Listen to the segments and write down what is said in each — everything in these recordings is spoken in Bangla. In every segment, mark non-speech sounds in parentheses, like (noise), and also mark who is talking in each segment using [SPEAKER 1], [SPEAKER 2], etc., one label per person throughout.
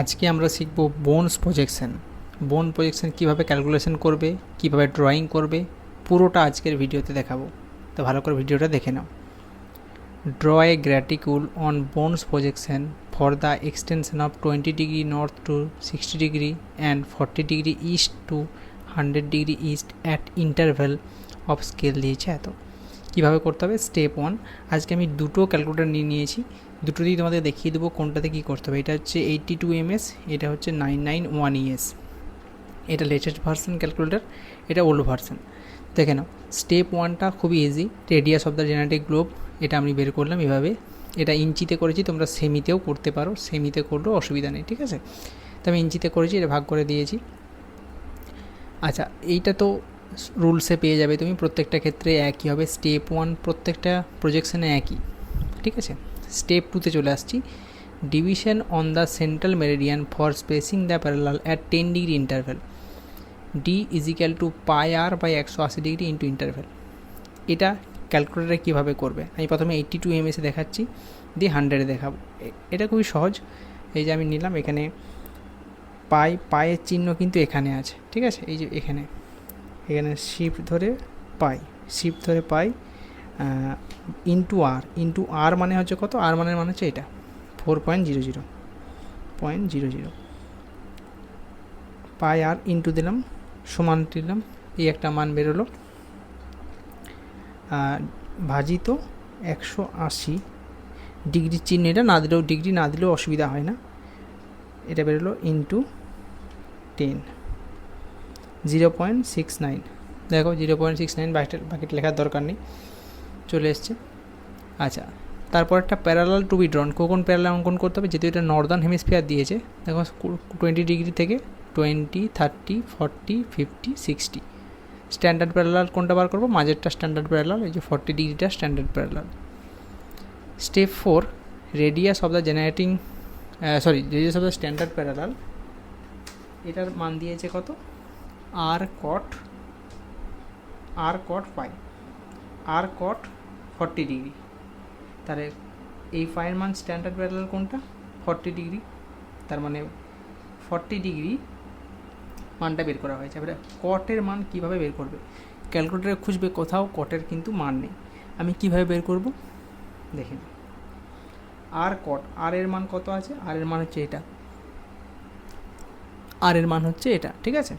[SPEAKER 1] আজকে আমরা শিখব বোনস প্রজেকশন। বোন প্রজেকশন কীভাবে ক্যালকুলেশন করবে, কীভাবে ড্রয়িং করবে, পুরোটা আজকের ভিডিওতে দেখাবো। তো ভালো করে ভিডিওটা দেখে নাও। Draw a graticule on Bonne's projection for the extension of twenty degree north to sixty degree and forty degree east to hundred degree east at interval of scale দিয়েছে এত। কীভাবে করতে হবে? স্টেপ ওয়ান আজকে আমি দুটো ক্যালকুলেটার নিয়ে নিয়েছি। দুটোতেই তোমাদের দেখিয়ে দেবো কোনটাতে কী করতে হবে। এটা হচ্ছে এইটটি টু এমএস এটা হচ্ছে নাইন নাইন ওয়ান ইএস এটা লেটেস্ট ভার্সন ক্যালকুলেটার এটা ওল্ড ভার্সন দেখে নাও স্টেপ ওয়ানটা খুবই easy radius of the generating globe এটা আমি বের করলাম এভাবে। এটা ইঞ্চিতে করেছি, তোমরা সেমিতেও করতে পারো, সেমিতে করলেও অসুবিধা নেই, ঠিক আছে? তো আমি ইঞ্চিতে করেছি, এটা ভাগ করে দিয়েছি। আচ্ছা এইটা তো রুলসে পেয়ে যাবে তুমি, প্রত্যেকটা ক্ষেত্রে একই হবে। স্টেপ ওয়ান প্রত্যেকটা প্রজেকশনে একই, ঠিক আছে? স্টেপ টুতে চলে আসছি। Division on the central meridian for spacing the parallel at ten degree interval D ইজিক্যাল টু পাই আর বাই একশো আশি ডিগ্রি ইন্টু ইন্টারভেল এটা ক্যালকুলেটারে কীভাবে করবে? আমি প্রথমে এইট্টি টু এমএসে দেখাচ্ছি, দিয়ে হান্ড্রেডে দেখাবো। এটা খুবই সহজ। এই যে আমি নিলাম, এখানে পাই পায়ের চিহ্ন কিন্তু এখানে আছে, ঠিক আছে? এই যে এখানে। এখানে শিফট ধরে পাই শিফট ধরে পাই ইন্টু আর ইন্টু আর মানে হচ্ছে কত? আর মানে মানে হচ্ছে এটা। Four point zero zero point zero zero pi R into দিলাম, সমান দিলাম, এই একটা মান বেরোলো। ভাজিত একশো আশি। ডিগ্রি চিহ্ন এটা, না দিলেও ডিগ্রি, না দিলেও অসুবিধা হয় না। এটা বেরোলো into ten zero point six nine দেখো জিরো পয়েন্ট সিক্স নাইন বাকিটা লেখার দরকার নেই। চলে এসছে। আচ্ছা তারপর একটা প্যারালাল টু বি ড্রন কোন প্যারালাল অঙ্কন করতে হবে? যেহেতু এটা নর্দার্ন হেমিস্ফিয়ার দিয়েছে, দেখো টোয়েন্টি ডিগ্রি থেকে twenty thirty forty fifty sixty standard parallel কোনটা বার করব? মাঝেরটা স্ট্যান্ডার্ড প্যারালাল এই যে ফর্টি ডিগ্রিটা standard parallel step four radius of the generating sorry radius of the standard parallel এটার মান দিয়েছে কত? আর কট আর কট পাই আর কট ফর্টি ডিগ্রি তাহলে এই ফাইয়ের মান স্ট্যান্ডার্ড প্যারালাল কোনটা? ফর্টি ডিগ্রি তার মানে ফর্টি ডিগ্রি মানটা বের করা হয়েছে। এবারে কটের মান কীভাবে বের করবে? ক্যালকুলেটারে খুঁজবে কোথাও কটের কিন্তু মান নেই। আমি কীভাবে বের করব? দেখে। আর কট আর এর মান কত আছে? আর এর মান হচ্ছে এটা। আর এর মান হচ্ছে এটা, ঠিক আছে?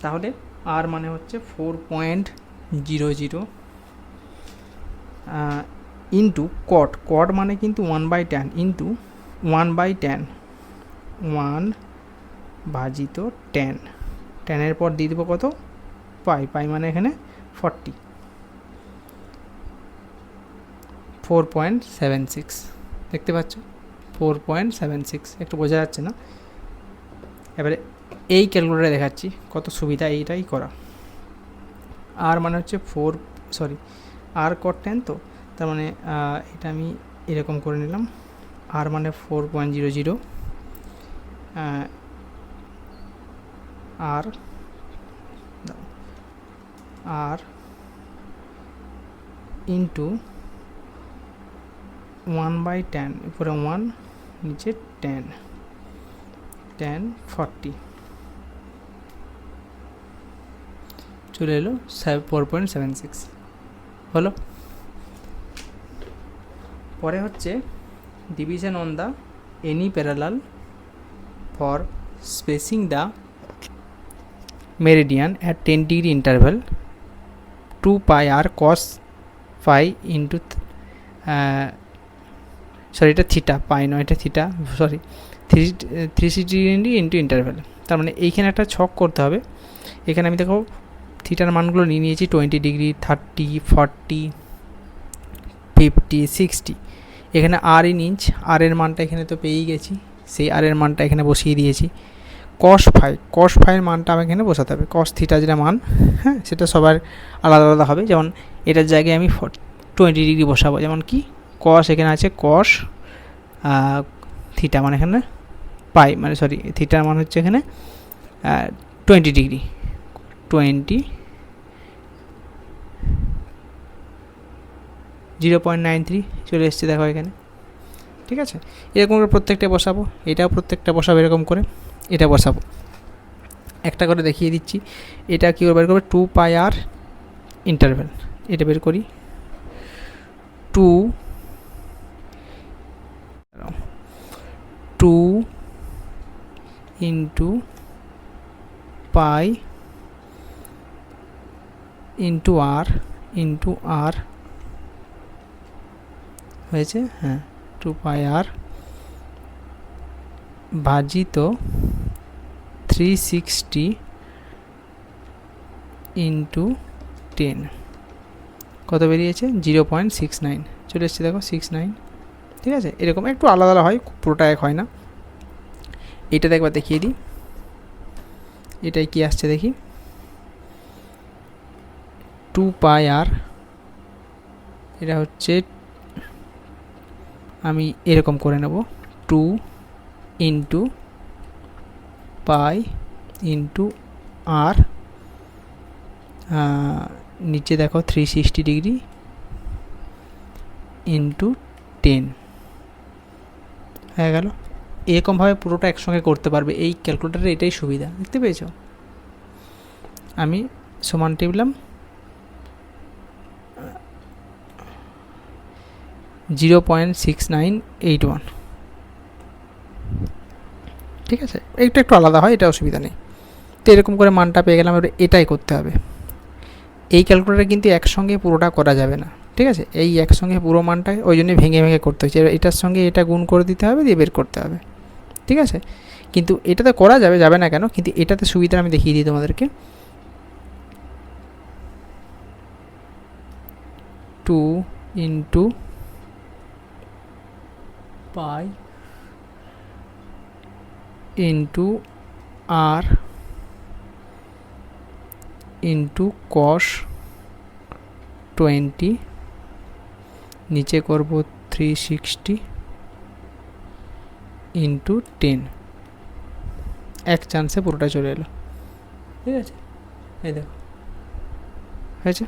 [SPEAKER 1] তাহলে আর মানে হচ্ছে four point zero zero into cot cot মানে কিন্তু one by ten into one by ten one ভাজিত টেন টেনের পর দিয়ে দেবো কত? পাই পাই মানে এখানে forty four point seven six দেখতে পাচ্ছ? ফোর পয়েন্ট সেভেন সিক্স একটু বোঝা যাচ্ছে না? এবারে এই ক্যালকুলেটারে দেখাচ্ছি কত সুবিধা এইটাই করা। আর মানে হচ্ছে four sorry R cot ten তো, তার মানে এটা আমি এরকম করে নিলাম। আর মানে four point zero zero R R into one by ten উপরে ওয়ান নিচে টেন টেন ফর্টি চলে এলো ফোর পয়েন্ট সেভেন সিক্স হলো। পরে হচ্ছে division on the any parallel for spacing the meridian at ten degree interval two pi R cos phi into sorry এটা থিটা পাই নয়, এটা theta sorry three three sixty degree into interval তার মানে এইখানে একটা ছক করতে হবে। এখানে আমি দেখো থিটার মানগুলো নিয়ে নিয়েছি twenty degree thirty forty fifty sixty এখানে আর ইন ইঞ্চ আর এর মানটা এখানে তো পেয়েই গেছি, সেই আর এর মানটা এখানে বসিয়ে দিয়েছি। কস ফাই কস ফাইয়ের মানটা আমি এখানে বসাতে হবে কস থিটা যেটা মান হ্যাঁ সেটা সবার আলাদা আলাদা হবে। যেমন এটার জায়গায় আমি টোয়েন্টি ডিগ্রি বসাবো, যেমন কি? কস এখানে আছে কস থিটা মানে এখানে পাই মানে সরি থিটার মান হচ্ছে এখানে twenty degree twenty zero point nine three চলে এসছে, দেখো এখানে। ঠিক আছে? এরকম করে প্রত্যেকটা বসাবো, এটাও প্রত্যেকটা বসাবো এরকম করে, এটা বসাবো। একটা করে দেখিয়ে দিচ্ছি। এটা কী করে বের করবে? টু পাই আর ইন্টারভেল এটা বের করি। Two two into pi into R into R হয়েছে হ্যাঁ। টু পাই আর ভাজিত থ্রি সিক্সটি ইন্টু টেন কত বেরিয়েছে? জিরো পয়েন্ট সিক্স নাইন চলে এসছে দেখো সিক্স নাইন ঠিক আছে? এরকম একটু আলাদা আলাদা হয়, পুরোটা এক হয় না। এটা একবার দেখিয়ে দিই। এটাই কি আসছে দেখি? টু পাই আর এটা হচ্ছে আমি এরকম করে নেব। Two into pi into R নিচে দেখো three sixty degree into ten হয়ে গেল। এরকমভাবে পুরোটা একসঙ্গে করতে পারবে। এই ক্যালকুলেটারের এটাই সুবিধা। দেখতে পেয়েছ? আমি সমান টিপলাম। Zero point six nine eight one. ঠিক আছে? একটু একটু আলাদা হয়, এটা অসুবিধা নেই। তো এরকম করে মানটা পেয়ে গেলাম, এবার এটাই করতে হবে। এই ক্যালকুলেটারে কিন্তু একসঙ্গে পুরোটা করা যাবে না। ঠিক আছে? এই একসঙ্গে পুরো মানটা ওই জন্যই ভেঙে ভেঙে করতে হচ্ছে। এটার সঙ্গে এটা গুণ করে দিতে হবে, দিয়ে বের করতে হবে। ঠিক আছে? কিন্তু এটাতে করা যাবে যাবে না কেন? কিন্তু এটাতে সুবিধা আমি দেখিয়ে দিই তোমাদেরকে। Two into pi into R into cos twenty নিচে করব থ্রি সিক্সটি ইন্টু টেন এক চান্সে পুরোটা চলে এলো। ঠিক আছে? এই দেখো। হয়েছে?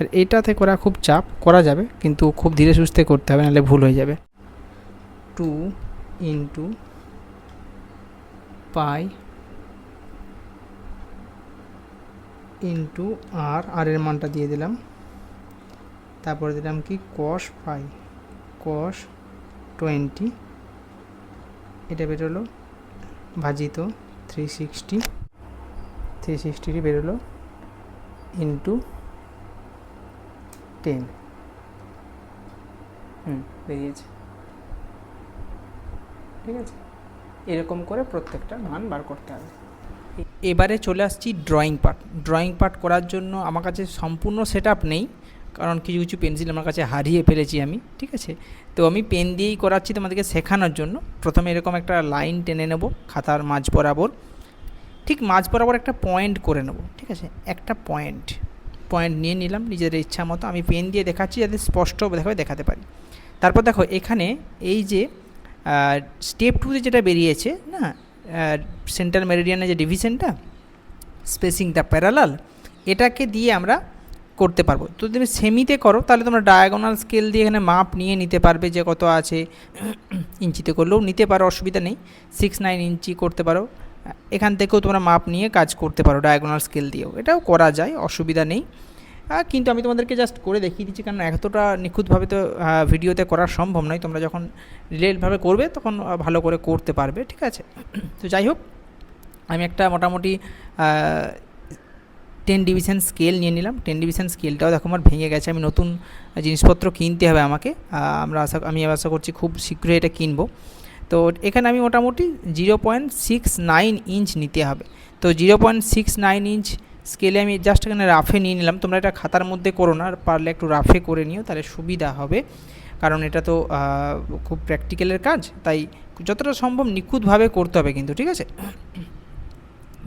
[SPEAKER 1] আর এটাতে করা খুব চাপ, করা যাবে, কিন্তু খুব ধীরে সুস্থে করতে হবে, নাহলে ভুল হয়ে যাবে। Two into pi into R R এর মানটা দিয়ে দিলাম। তারপরে দিলাম কি? কস পাই কস টোয়েন্টি এটা বেরোলো ভাজিত থ্রি সিক্সটি থ্রি সিক্সটিটি বেরোলো ইন্টু টেন হুম, বেরিয়েছে। ঠিক আছে? এরকম করে প্রত্যেকটা মান বার করতে হবে। এবারে চলে আসছি ড্রয়িং পার্ট ড্রয়িং পার্ট করার জন্য আমার কাছে সম্পূর্ণ সেট নেই, কারণ কিছু কিছু পেন্সিল আমার কাছে হারিয়ে ফেলেছি আমি, ঠিক আছে? তো আমি পেন দিয়েই করাচ্ছি তোমাদেরকে শেখানোর জন্য। প্রথমে এরকম একটা লাইন টেনে নেব, খাতার মাঝ বরাবর। ঠিক মাঝ বরাবর একটা পয়েন্ট করে নেব, ঠিক আছে? একটা পয়েন্ট পয়েন্ট নিয়ে নিলাম, নিজের ইচ্ছা মতো। আমি পেন দিয়ে দেখাচ্ছি যাতে স্পষ্ট দেখাবে, দেখাতে পারি। তারপর দেখো, এখানে এই যে স্টেপ টুতে যেটা বেরিয়েছে, না সেন্ট্রাল মেরিডিয়ানের যে ডিভিশনটা স্পেসিংটা প্যারালাল এটাকে দিয়ে আমরা করতে পারব। তো তুমি সেমিতে করো, তাহলে তোমরা ডায়াগোনাল স্কেল দিয়ে এখানে মাপ নিয়ে নিতে পারবে যে কত আছে। (coughs) ইঞ্চিতে করলেও নিতে পারো, অসুবিধা নেই। সিক্স নাইন ইঞ্চি করতে পারো। এখান থেকেও তোমরা মাপ নিয়ে কাজ করতে পারো ডায়াগোনাল স্কেল দিয়েও। এটাও করা যায়, অসুবিধা নেই। কিন্তু আমি তোমাদেরকে জাস্ট করে দেখিয়ে দিচ্ছি কারণ এতটা নিখুঁতভাবে তো ভিডিওতে করা সম্ভব নয়। তোমরা যখন রিলেটভাবে করবে, তখন ভালো করে করতে পারবে, ঠিক আছে? তো যাই হোক, আমি একটা মোটামুটি টেন ডিভিশন স্কেল নিয়ে নিলাম। টেন ডিভিশন স্কেলটাও দেখো আমার ভেঙে গেছে। আমি নতুন জিনিসপত্র কিনতে হবে আমাকে। আমরা আশা, আমি আশা করছি খুব শীঘ্রই এটা কিনবো। তো এখানে আমি মোটামুটি zero point six nine inch নিতে হবে। তো zero point six nine inch স্কেলে আমি জাস্ট এখানে রাফে নিয়ে নিলাম। তোমরা এটা খাতার মধ্যে করো না পারলে একটু রাফে করে নিও, তাহলে সুবিধা হবে। কারণ এটা তো খুব প্র্যাকটিক্যালের কাজ, তাই যতটা সম্ভব নিখুঁতভাবে করতে হবে কিন্তু, ঠিক আছে?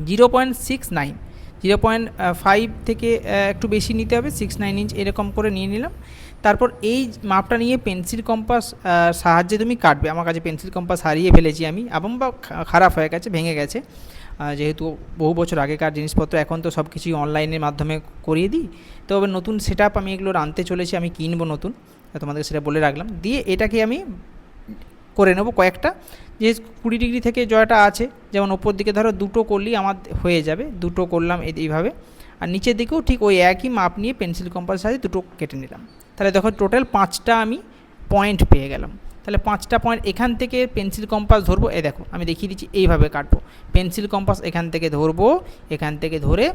[SPEAKER 1] Zero point six nine zero point five থেকে একটু বেশি নিতে হবে সিক্স নাইন ইঞ্চ এরকম করে নিয়ে নিলাম। তারপর এই মাপটা নিয়ে পেন্সিল কম্পাস সাহায্যে তুমি কাটবে। আমার কাছে পেন্সিল কম্পাস হারিয়ে ফেলেছি আমি, এবং বা খারাপ হয়ে গেছে, ভেঙে গেছে। যেহেতু বহু বছর আগেকার জিনিসপত্র, এখন তো সব কিছুই অনলাইনের মাধ্যমে করিয়ে দিই। তো এবার নতুন সেট আমি এগুলো আনতে চলেছি, আমি কিনবো নতুন। তোমাদেরকে সেটা বলে রাখলাম। দিয়ে এটাকে আমি করে নেব কয়েকটা। যে কুড়ি ডিগ্রি থেকে জয়টা আছে, যেমন ওপর দিকে ধরো দুটো করলেই আমার হয়ে যাবে, দুটো করলাম এই- এইভাবে। আর নিচের দিকেও ঠিক ওই একই মাপ নিয়ে পেন্সিল কম্পাসের সাথে দুটো কেটে নিলাম। তাহলে দেখো টোটাল পাঁচটা আমি পয়েন্ট পেয়ে গেলাম। তাহলে পাঁচটা পয়েন্ট এখান থেকে পেন্সিল কম্পাস ধরবো। এ দেখো, আমি দেখিয়ে দিচ্ছি, এইভাবে কাটবো। পেন্সিল কম্পাস এখান থেকে ধরবো, এখান থেকে ধরে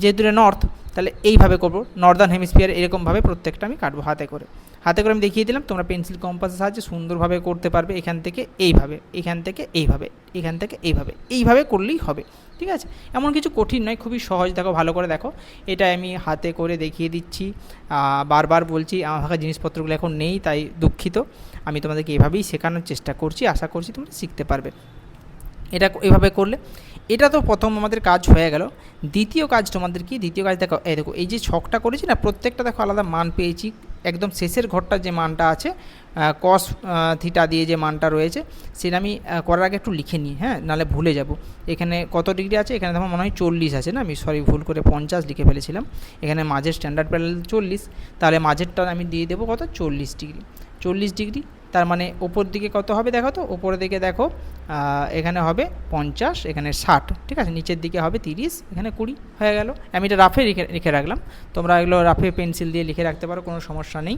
[SPEAKER 1] যেহেতু নর্থ তাহলে এইভাবে করব। নর্দার্ন হেমিস্ফিয়ার এরকমভাবে প্রত্যেকটা আমি কাটবো হাতে করে। হাতে করে আমি দেখিয়ে দিলাম, তোমরা পেন্সিল কম্পাসের সাহায্যে সুন্দরভাবে করতে পারবে এখান থেকে এইভাবে, এখান থেকে এইভাবে, এখান থেকে এইভাবে এইভাবে করলেই হবে, ঠিক আছে? এমন কিছু কঠিন নয়, খুবই সহজ, দেখো, ভালো করে দেখো। এটা আমি হাতে করে দেখিয়ে দিচ্ছি বারবার বলছি, আমার কাছে জিনিসপত্রগুলো এখন নেই, তাই দুঃখিত। আমি তোমাদেরকে এভাবেই শেখানোর চেষ্টা করছি, আশা করছি তোমরা শিখতে পারবে। এটা এভাবে করলে এটা তো প্রথম আমাদের কাজ হয়ে গেল। দ্বিতীয় কাজ তোমাদের কি? দ্বিতীয় কাজ দেখো, এই দেখো, এই যে ছকটা করেছি না, প্রত্যেকটা দেখো আলাদা মান পেয়েছি। একদম শেষের ঘরটার যে মানটা আছে কস থিটা দিয়ে যে মানটা রয়েছে, সেটা আমি করার আগে একটু লিখে নিই হ্যাঁ? নাহলে ভুলে যাব। এখানে কত ডিগ্রি আছে? এখানে দেখো মনে হয় চল্লিশ আছে না? আমি সরি ভুল করে পঞ্চাশ লিখে ফেলেছিলাম। এখানে মাঝের স্ট্যান্ডার্ড প্যানেল চল্লিশ, তাহলে মাঝেরটা আমি দিয়ে দেবো কত? চল্লিশ ডিগ্রি। চল্লিশ ডিগ্রি তার মানে ওপর দিকে কত হবে দেখো তো? ওপরের দিকে দেখো এখানে হবে পঞ্চাশ, এখানে ষাট, ঠিক আছে? নিচের দিকে হবে তিরিশ, এখানে কুড়ি হয়ে গেল। আমি এটা রাফে লিখে লিখে রাখলাম। তোমরা এগুলো রাফে পেন্সিল দিয়ে লিখে রাখতে পারো, কোনো সমস্যা নেই।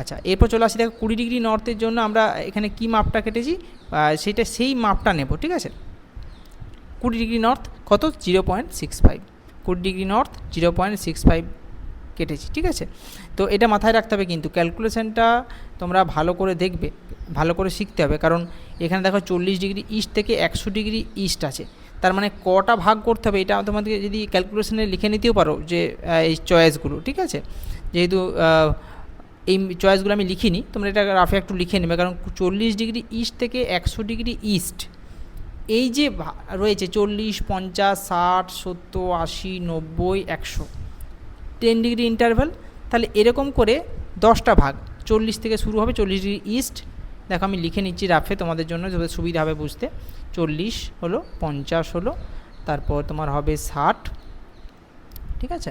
[SPEAKER 1] আচ্ছা এরপর চলে আসি, দেখো, কুড়ি ডিগ্রি নর্থের জন্য আমরা এখানে কি মাপটা কেটেছি? সেটা সেই মাপটা নেব, ঠিক আছে? কুড়ি ডিগ্রি নর্থ কত? জিরো পয়েন্ট সিক্স ফাইভ কুড়ি degree north zero point six five কেটেছি, ঠিক আছে? তো এটা মাথায় রাখতে হবে কিন্তু ক্যালকুলেশনটা তোমরা ভালো করে দেখবে, ভালো করে শিখতে হবে। কারণ এখানে দেখো চল্লিশ ডিগ্রি ইস্ট থেকে একশো ডিগ্রি ইস্ট আছে। তার মানে কটা ভাগ করতে হবে এটা তোমাদেরকে যদি ক্যালকুলেশনে লিখে নিতেও পারো যে এই চয়েসগুলো ঠিক আছে? যেহেতু এই চয়েসগুলো আমি লিখিনি, তোমরা এটা রাফে একটু লিখে নেবে। কারণ চল্লিশ ডিগ্রি ইস্ট থেকে একশো ডিগ্রি ইস্ট এই যে রয়েছে চল্লিশ, পঞ্চাশ, ষাট, সত্তর, আশি, নব্বই, একশো টেন ডিগ্রি ইন্টারভ্যাল তাহলে এরকম করে দশটা ভাগ, চল্লিশ থেকে শুরু হবে, চল্লিশ ডিগ্রি ইস্ট দেখো আমি লিখে নিচ্ছি রাফে তোমাদের জন্য, যাতে সুবিধা হবে বুঝতে। চল্লিশ হলো, পঞ্চাশ হলো, তারপর তোমার হবে ষাট, ঠিক আছে?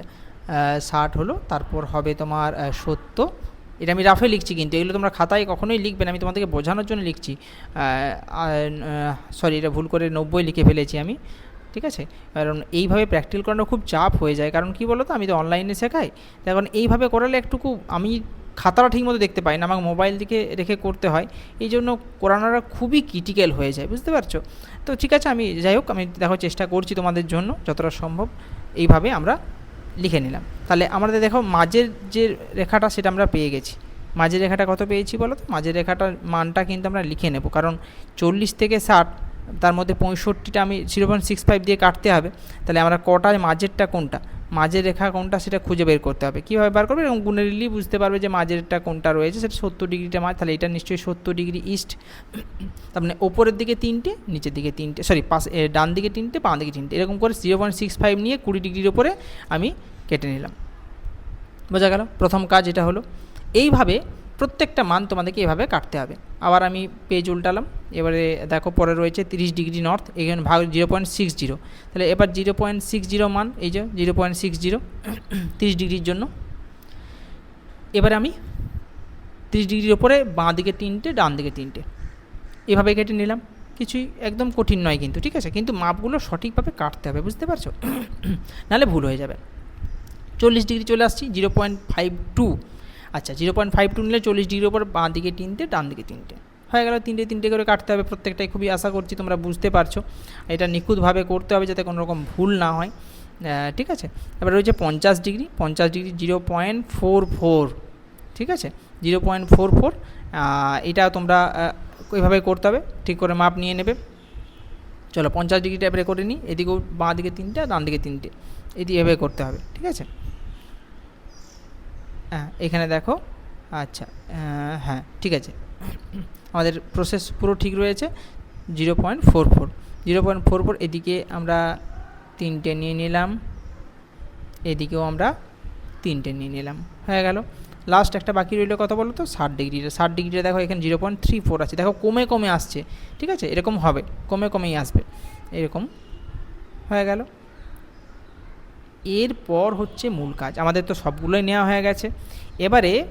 [SPEAKER 1] ষাট হলো, তারপর হবে তোমার সত্তর। এটা আমি রাফে লিখছি কিন্তু, এগুলো তোমরা খাতায় কখনোই লিখবে না, আমি তোমাদেরকে বোঝানোর জন্য লিখছি। সরি এটা ভুল করে নব্বই লিখে ফেলেছি আমি। ঠিক আছে? কারণ এইভাবে প্র্যাকটিক্যাল করানো খুব চাপ হয়ে যায়। কারণ কি বলো তো আমি তো অনলাইনে শেখাই। এখন এইভাবে করালে একটুকু আমি খাতাটা ঠিকমতো দেখতে পাই না। আমাকে মোবাইল দিকে রেখে করতে হয়। এই জন্য করানোটা খুবই ক্রিটিক্যাল হয়ে যায়। বুঝতে পারছ? তো ঠিক আছে, আমি যাই হোক, আমি দেখো চেষ্টা করছি তোমাদের জন্য যতটা সম্ভব। এইভাবে আমরা লিখে নিলাম। তাহলে আমাদের দেখো, মাঝের যে রেখাটা সেটা আমরা পেয়ে গেছি। মাঝের রেখাটা কত পেয়েছি বলো তো মাঝের রেখাটার মানটা কিন্তু আমরা লিখে নেব। কারণ চল্লিশ থেকে ষাট তার মধ্যে পঁয়ষট্টিটা আমি জিরো পয়েন্ট সিক্স ফাইভ দিয়ে কাটতে হবে। তাহলে আমরা কটায় মাঝেরটা কোনটা? মাঝের রেখা কোনটা সেটা খুঁজে বের করতে হবে। কীভাবে বার করবে? এবং গুণে নিলেই বুঝতে পারবে যে মাঝেরটা কোনটা রয়েছে, সেটা সত্তর ডিগ্রিটা মাঝ তাহলে এটা নিশ্চয়ই সত্তর ডিগ্রি ইস্ট তার মানে ওপরের দিকে তিনটে, নিচের দিকে তিনটে সরি পাশ ডান দিকে তিনটে, বাঁ দিকে তিনটে। এরকম করে জিরো পয়েন্ট সিক্স ফাইভ নিয়ে কুড়ি ডিগ্রির ওপরে আমি কেটে নিলাম। বোঝা গেল? প্রথম কাজ এটা হলো। এইভাবে প্রত্যেকটা মান তোমাদেরকে এভাবে কাটতে হবে। আবার আমি পেজ উল্টালাম, এবারে দেখো পরে রয়েছে তিরিশ ডিগ্রি নর্থ এখানে ভাগ জিরো পয়েন্ট সিক্স জিরো তাহলে এবার জিরো পয়েন্ট সিক্স জিরো মান, এই যে জিরো পয়েন্ট সিক্স জিরো তিরিশ ডিগ্রির জন্য। এবারে আমি তিরিশ ডিগ্রির ওপরে বাঁ দিকে তিনটে, ডান দিকে তিনটে। এভাবে কেটে নিলাম। কিছুই একদম কঠিন নয় কিন্তু, ঠিক আছে? কিন্তু মাপগুলো সঠিকভাবে কাটতে হবে, বুঝতে পারছ? (clears throat) নাহলে ভুল হয়ে যাবে। চল্লিশ ডিগ্রি চলে আসছি জিরো পয়েন্ট ফাইভ টু আচ্ছা জিরো পয়েন্ট ফাইভ টু নিলে চল্লিশ ডিগ্রির ওপর বাঁ দিকে তিনটে, ডান দিকে তিনটে। হয়ে গেল, তিনটে তিনটে করে কাটতে হবে, প্রত্যেকটাই খুবই আশা করছি তোমরা বুঝতে পারছ। এটা নিখুঁতভাবে করতে হবে যাতে কোনো রকম ভুল না হয়। ঠিক আছে? এবার রয়েছে পঞ্চাশ ডিগ্রি পঞ্চাশ degree zero point four four ঠিক আছে? জিরো পয়েন্ট ফোর ফোর এটা তোমরা ওইভাবে করতে হবে, ঠিক করে মাপ নিয়ে নেবে। চলো, পঞ্চাশ ডিগ্রিটা এবারে করে নিই, এদিকেও বাঁ দিকে তিনটে ডান দিকে তিনটে। এদিকে এভাবে করতে হবে, ঠিক আছে? হ্যাঁ এখানে দেখো। আচ্ছা হ্যাঁ ঠিক আছে। আমাদের প্রসেস পুরো ঠিক রয়েছে। Zero point four four zero point four four এদিকে আমরা তিনটে নিয়ে নিলাম। এদিকেও আমরা তিনটে নিয়ে নিলাম। হয়ে গেল। লাস্ট একটা বাকি রইল কত বলো তো? ষাট ডিগ্রিটা ষাট ডিগ্রিটা দেখো, এখানে জিরো পয়েন্ট থ্রি ফোর আছে। দেখো, কমে কমে আসছে। ঠিক আছে? এরকম হবে। কমে কমেই আসবে। এরকম হয়ে গেল। এরপর হচ্ছে মূল কাজ। আমাদের তো সবগুলোই নেওয়া হয়ে গেছে। এবারে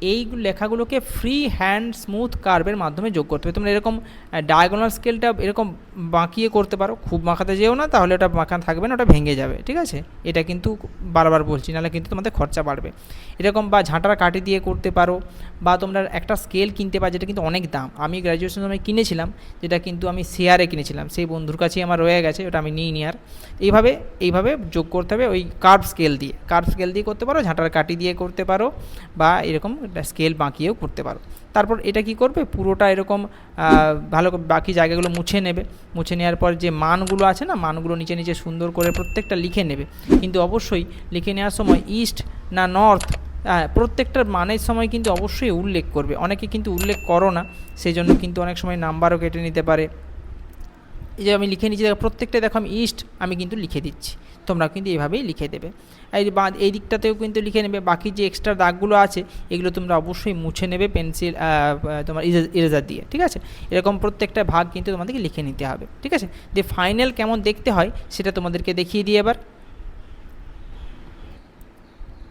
[SPEAKER 1] এই লেখাগুলোকে ফ্রি হ্যান্ড স্মুথ কার্ভের মাধ্যমে যোগ করতে হবে। তোমরা এরকম ডায়াগোনাল স্কেলটা এরকম বাঁকিয়ে করতে পারো। খুব বাঁকাতে যেও না, তাহলে ওটা বাঁকা থাকবে না, ওটা ভেঙে যাবে, ঠিক আছে? এটা কিন্তু বারবার বলছি, নাহলে কিন্তু তোমাদের খরচা বাড়বে। এরকম বা ঝাঁটার কাটি দিয়ে করতে পারো, বা তোমরা একটা স্কেল কিনতে পারো, যেটা কিন্তু অনেক দাম। আমি গ্র্যাজুয়েশন সময় কিনেছিলাম, যেটা কিন্তু আমি শেয়ারে কিনেছিলাম। সেই বন্ধুর কাছেই আমার রয়ে গেছে, ওটা আমি নিই নি আর। এইভাবে এইভাবে যোগ করতে হবে ওই কার্ভ স্কেল দিয়ে। কার্ভ স্কেল দিয়ে করতে পারো, ঝাঁটার কাটি দিয়ে করতে পারো, বা এরকম স্কেল বাঁকিয়েও করতে পারো। তারপর এটা কি করবে? পুরোটা এরকম ভালো বাকি জায়গাগুলো মুছে নেবে। মুছে নেওয়ার পর যে মানগুলো আছে না, মানগুলো নিচে নিচে সুন্দর করে প্রত্যেকটা লিখে নেবে। কিন্তু অবশ্যই লিখে নেওয়ার সময় ইস্ট না নর্থ প্রত্যেকটার মানের সময় কিন্তু অবশ্যই উল্লেখ করবে। অনেকে কিন্তু উল্লেখ করো না সেই জন্য কিন্তু অনেক সময় নাম্বারও কেটে নিতে পারে। এই যে আমি লিখে নিচ্ছি, দেখো প্রত্যেকটা, দেখো আমি ইস্ট আমি কিন্তু লিখে দিচ্ছি। তোমরা কিন্তু এইভাবেই লিখে দেবে। এই বা, এই দিকটাতেও কিন্তু লিখে নেবে। বাকি যে এক্সট্রা দাগগুলো আছে, এগুলো তোমরা অবশ্যই মুছে নেবে পেন্সিল তোমার ইরেজার দিয়ে, ঠিক আছে? এরকম প্রত্যেকটা ভাগ কিন্তু তোমাদেরকে লিখে নিতে হবে, ঠিক আছে? যে ফাইনাল কেমন দেখতে হয়, সেটা তোমাদেরকে দেখিয়ে দিই এবার।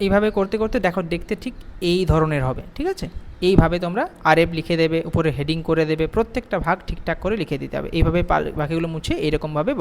[SPEAKER 1] এইভাবে করতে করতে, দেখো দেখতে ঠিক এই ধরনের হবে, ঠিক আছে? এইভাবে তোমরা আরএফ লিখে দেবে, উপরে হেডিং করে দেবে, প্রত্যেকটা ভাগ ঠিকঠাক করে লিখে দিতে হবে। এইভাবে বাকিগুলো মুছে এরকমভাবে